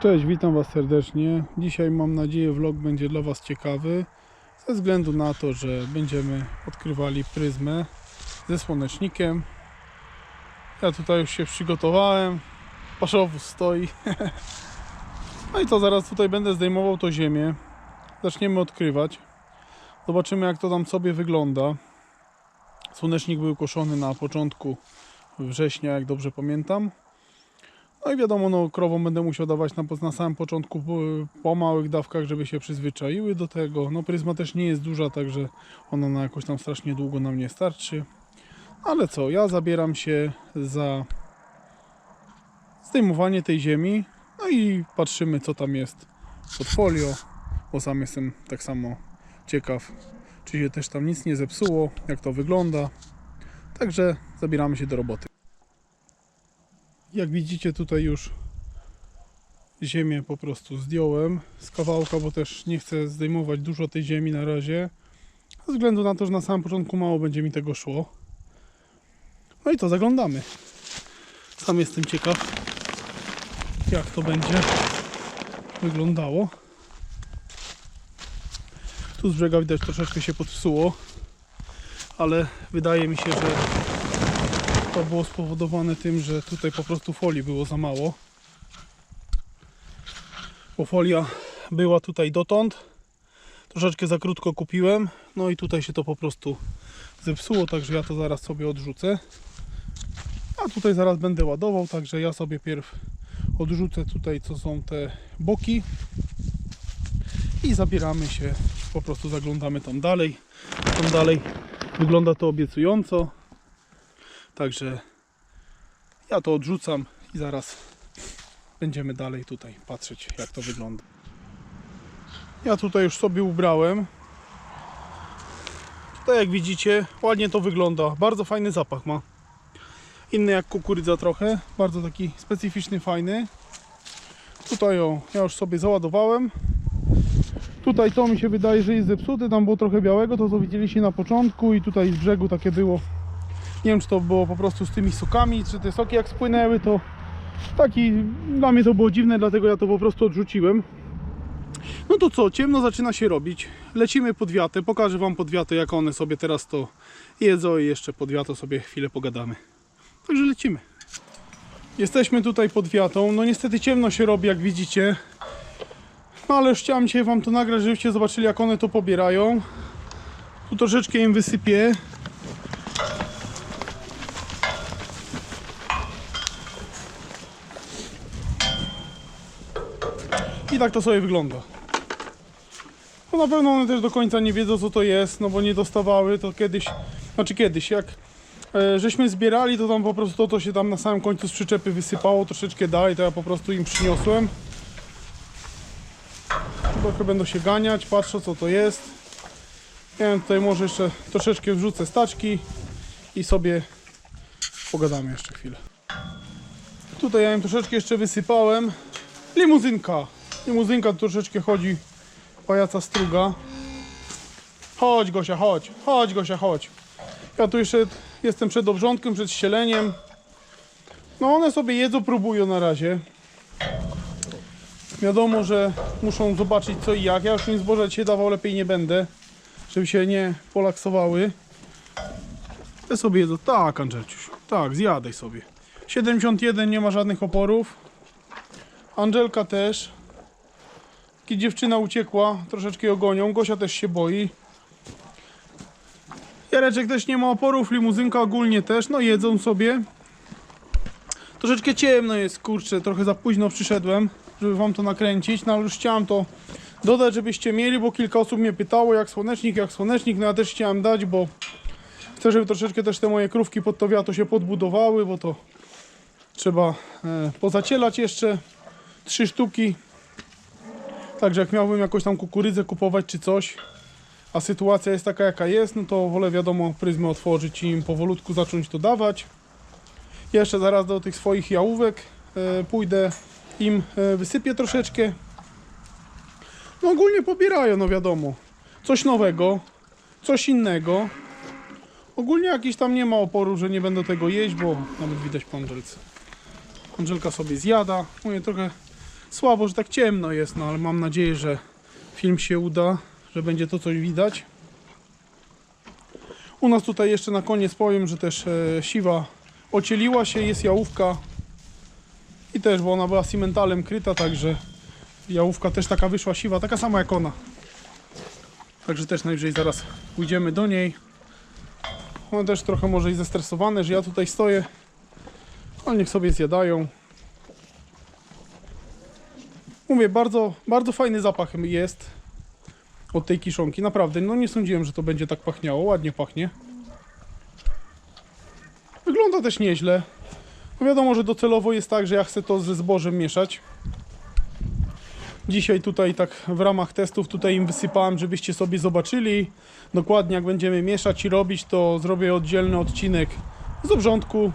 Cześć, witam Was serdecznie. Dzisiaj mam nadzieję vlog będzie dla Was ciekawy ze względu na to, że będziemy odkrywali pryzmę ze słonecznikiem. Ja tutaj już się przygotowałem. Paszowóz stoi. No i to zaraz tutaj będę zdejmował to ziemię. Zaczniemy odkrywać. Zobaczymy jak to tam sobie wygląda. Słonecznik był koszony na początku września, jak dobrze pamiętam. No i wiadomo, no krowom będę musiał dawać na, na samym początku po, małych dawkach, żeby się przyzwyczaiły do tego. No pryzma też nie jest duża, także ona na jakoś tam strasznie długo nam nie starczy. Ale co, ja zabieram się za zdejmowanie tej ziemi. No i patrzymy co tam jest pod folio, bo sam jestem tak samo ciekaw, czy się też tam nic nie zepsuło, jak to wygląda. Także zabieramy się do roboty. Jak widzicie tutaj już ziemię po prostu zdjąłem z kawałka, bo też nie chcę zdejmować dużo tej ziemi na razie. Ze względu na to, że na samym początku mało będzie mi tego szło. No i to zaglądamy. Sam jestem ciekaw, jak to będzie wyglądało. Tu z brzega widać troszeczkę się podsuło, ale wydaje mi się, że to było spowodowane tym, że tutaj po prostu folii było za mało. Bo folia była tutaj dotąd. Troszeczkę za krótko kupiłem. No i tutaj się to po prostu zepsuło, także ja to zaraz sobie odrzucę. A tutaj zaraz będę ładował, także ja sobie pierw odrzucę tutaj co są te boki i zabieramy się, po prostu zaglądamy tam dalej. Tam dalej wygląda to obiecująco. Także ja to odrzucam i zaraz będziemy dalej tutaj patrzeć jak to wygląda. Ja tutaj już sobie ubrałem. Tutaj jak widzicie ładnie to wygląda. Bardzo fajny zapach ma. Inny jak kukurydza trochę. Bardzo taki specyficzny, fajny. Tutaj o, ja już sobie załadowałem. Tutaj to mi się wydaje, że jest zepsute. Tam było trochę białego, to co widzieliście na początku i tutaj z brzegu takie było nie wiem, czy to było po prostu z tymi sokami, czy te soki jak spłynęły, to taki dla mnie to było dziwne, dlatego ja to po prostu odrzuciłem. No to co, ciemno zaczyna się robić. Lecimy pod wiatę, pokażę Wam pod wiatę, jak one sobie teraz to jedzą i jeszcze pod wiatą sobie chwilę pogadamy. Także lecimy. Jesteśmy tutaj pod wiatą. No niestety ciemno się robi, jak widzicie. No ale już chciałem dzisiaj Wam to nagrać, żebyście zobaczyli, jak one to pobierają. Tu troszeczkę im wysypię. I tak to sobie wygląda. No na pewno one też do końca nie wiedzą co to jest, no bo nie dostawały to kiedyś, znaczy kiedyś, jak e, żeśmy zbierali, to tam po prostu to, to się tam na samym końcu z przyczepy wysypało troszeczkę dalej, to ja po prostu im przyniosłem. Trochę będą się ganiać, patrzę co to jest. Nie wiem, tutaj może jeszcze troszeczkę wrzucę staczki i sobie pogadamy jeszcze chwilę. Tutaj ja im troszeczkę jeszcze wysypałem. Limuzynka. Limuzynka troszeczkę chodzi pajaca struga. Chodź Gosia, chodź. Chodź Gosia, chodź. Ja tu jeszcze jestem przed obrządkiem, przed ścieleniem. No one sobie jedzą, próbują na razie. Wiadomo, że muszą zobaczyć co i jak. Ja już im zboża dzisiaj dawał, lepiej nie będę. Żeby się nie polaksowały. Te sobie jedzą. Tak, Angelciuś. Tak, zjadaj sobie. 71 nie ma żadnych oporów. Angelka też. Dziewczyna uciekła, troszeczkę ją gonią. Gosia też się boi. Jareczek też nie ma oporów, limuzynka ogólnie też. No jedzą sobie. Troszeczkę ciemno jest, kurczę, trochę za późno przyszedłem, żeby wam to nakręcić. No ale już chciałem to dodać, żebyście mieli, bo kilka osób mnie pytało, jak słonecznik, jak słonecznik. No ja też chciałem dać, bo chcę, żeby troszeczkę też te moje krówki pod to wiatro się podbudowały, bo to trzeba e, pozacielać jeszcze trzy sztuki. Także jak miałbym jakąś tam kukurydzę kupować czy coś, a sytuacja jest taka jaka jest, no to wolę wiadomo pryzmę otworzyć i im powolutku zacząć to dawać. Jeszcze zaraz do tych swoich jałówek e, pójdę, im e, wysypię troszeczkę. No ogólnie pobierają, no wiadomo. Coś nowego, coś innego. Ogólnie jakiś tam nie ma oporu, że nie będę tego jeść, bo nawet widać po Angelce. Sobie zjada. Mówię, trochę Słabo, że tak ciemno jest, no ale mam nadzieję, że film się uda, że będzie to coś widać. U nas tutaj jeszcze na koniec powiem, że też e, siwa ocieliła się, jest jałówka i też, bo ona była cimentalem kryta, także jałówka też taka wyszła siwa, taka sama jak ona. Także też najwyżej zaraz pójdziemy do niej. One też trochę może i zestresowane, że ja tutaj stoję. Ale niech sobie zjadają. Mówię, bardzo, bardzo fajny zapach jest od tej kiszonki. Naprawdę, no nie sądziłem, że to będzie tak pachniało. Ładnie pachnie. Wygląda też nieźle. No wiadomo, że docelowo jest tak, że ja chcę to ze zbożem mieszać. Dzisiaj tutaj tak w ramach testów tutaj im wysypałem, żebyście sobie zobaczyli dokładnie jak będziemy mieszać i robić, to zrobię oddzielny odcinek z obrządku.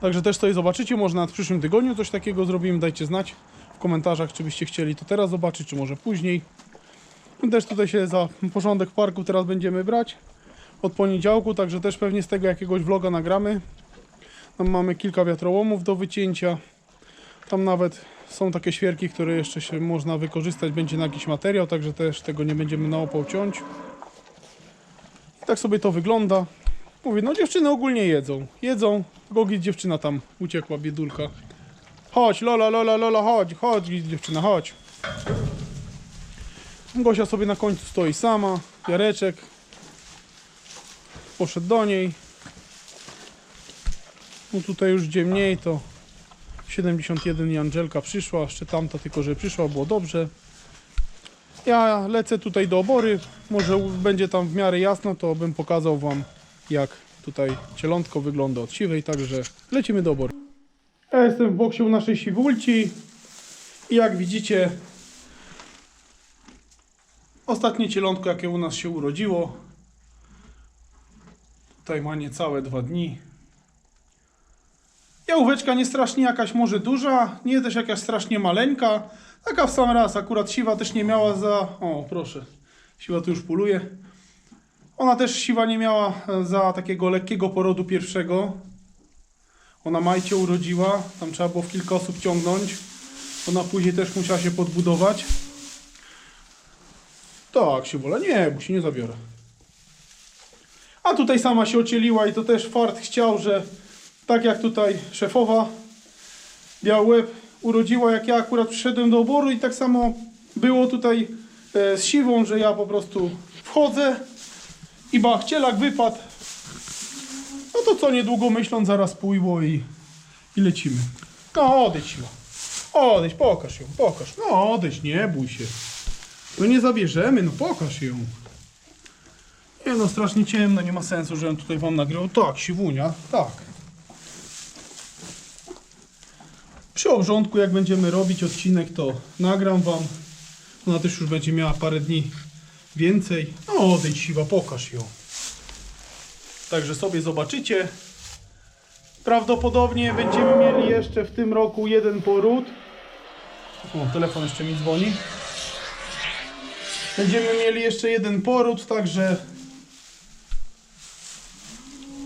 Także też sobie zobaczycie, może w przyszłym tygodniu coś takiego zrobimy, dajcie znać w komentarzach, czy byście chcieli to teraz zobaczyć, czy może później. My też tutaj się za porządek parku teraz będziemy brać od poniedziałku, także też pewnie z tego jakiegoś vloga nagramy. Tam mamy kilka wiatrołomów do wycięcia. Tam nawet są takie świerki, które jeszcze się można wykorzystać, będzie na jakiś materiał, także też tego nie będziemy na opał ciąć. I tak sobie to wygląda. Mówię, no dziewczyny ogólnie jedzą. Jedzą, Gogi dziewczyna tam uciekła, biedulka. Chodź, Lola, Lola, Lola, chodź, chodź dziewczyna, chodź. Gosia sobie na końcu stoi sama, Jareczek poszedł do niej. No tutaj już gdzie mniej to 71 i Angelka przyszła, jeszcze tamta tylko, że przyszła, było dobrze. Ja lecę tutaj do obory, może będzie tam w miarę jasno, to bym pokazał Wam jak tutaj cielątko wygląda od siwej, także lecimy do obory. Ja jestem w boksie u naszej siwulci i jak widzicie ostatnie cielątko jakie u nas się urodziło tutaj ma niecałe dwa dni Jałóweczka nie strasznie jakaś może duża, nie też jakaś strasznie maleńka. Taka w sam raz, akurat siwa też nie miała za... O, proszę, siwa tu już puluje. Ona też siwa nie miała e, za takiego lekkiego porodu pierwszego. Ona majcie urodziła, tam trzeba było w kilka osób ciągnąć. Ona później też musiała się podbudować. Tak, siwola, nie, bo się nie zabiorę. A tutaj sama się ocieliła i to też fart chciał, że tak jak tutaj szefowa Biały Łeb urodziła, jak ja akurat przyszedłem do oboru i tak samo było tutaj e, z siwą, że ja po prostu wchodzę i bachcielak wypadł. No to co niedługo myśląc zaraz pójło i, i lecimy. No odejdź siła. Odejdź, pokaż ją, pokaż. No odejdź, nie bój się. No nie zabierzemy, no pokaż ją. Nie no, strasznie ciemno, nie ma sensu, żebym tutaj wam nagrywał. Tak, siwunia, tak. Przy obrządku, jak będziemy robić odcinek, to nagram wam. Ona też już będzie miała parę dni więcej. No, odejdź siwa, pokaż ją. Także sobie zobaczycie. Prawdopodobnie będziemy mieli jeszcze w tym roku jeden poród. O, telefon jeszcze mi dzwoni. Będziemy mieli jeszcze jeden poród, także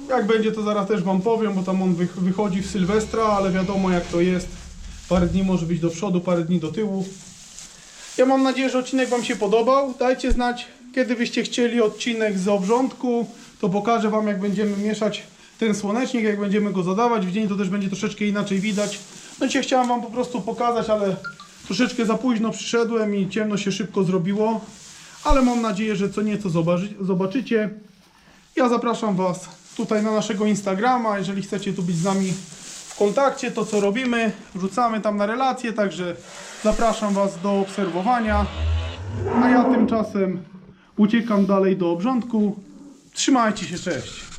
jak będzie to zaraz też wam powiem, bo tam on wych- wychodzi w Sylwestra, ale wiadomo jak to jest. Parę dni może być do przodu, parę dni do tyłu. Ja mam nadzieję, że odcinek wam się podobał. Dajcie znać, kiedy byście chcieli odcinek z obrządku. To pokażę wam jak będziemy mieszać ten słonecznik, jak będziemy go zadawać. W dzień to też będzie troszeczkę inaczej widać. No dzisiaj chciałem wam po prostu pokazać, ale troszeczkę za późno przyszedłem i ciemno się szybko zrobiło. Ale mam nadzieję, że co nieco zobaczy, zobaczycie. Ja zapraszam Was tutaj na naszego Instagrama, jeżeli chcecie tu być z nami w kontakcie, to co robimy, wrzucamy tam na relacje, także zapraszam Was do obserwowania. A ja tymczasem uciekam dalej do obrządku. Trzymajcie się, cześć!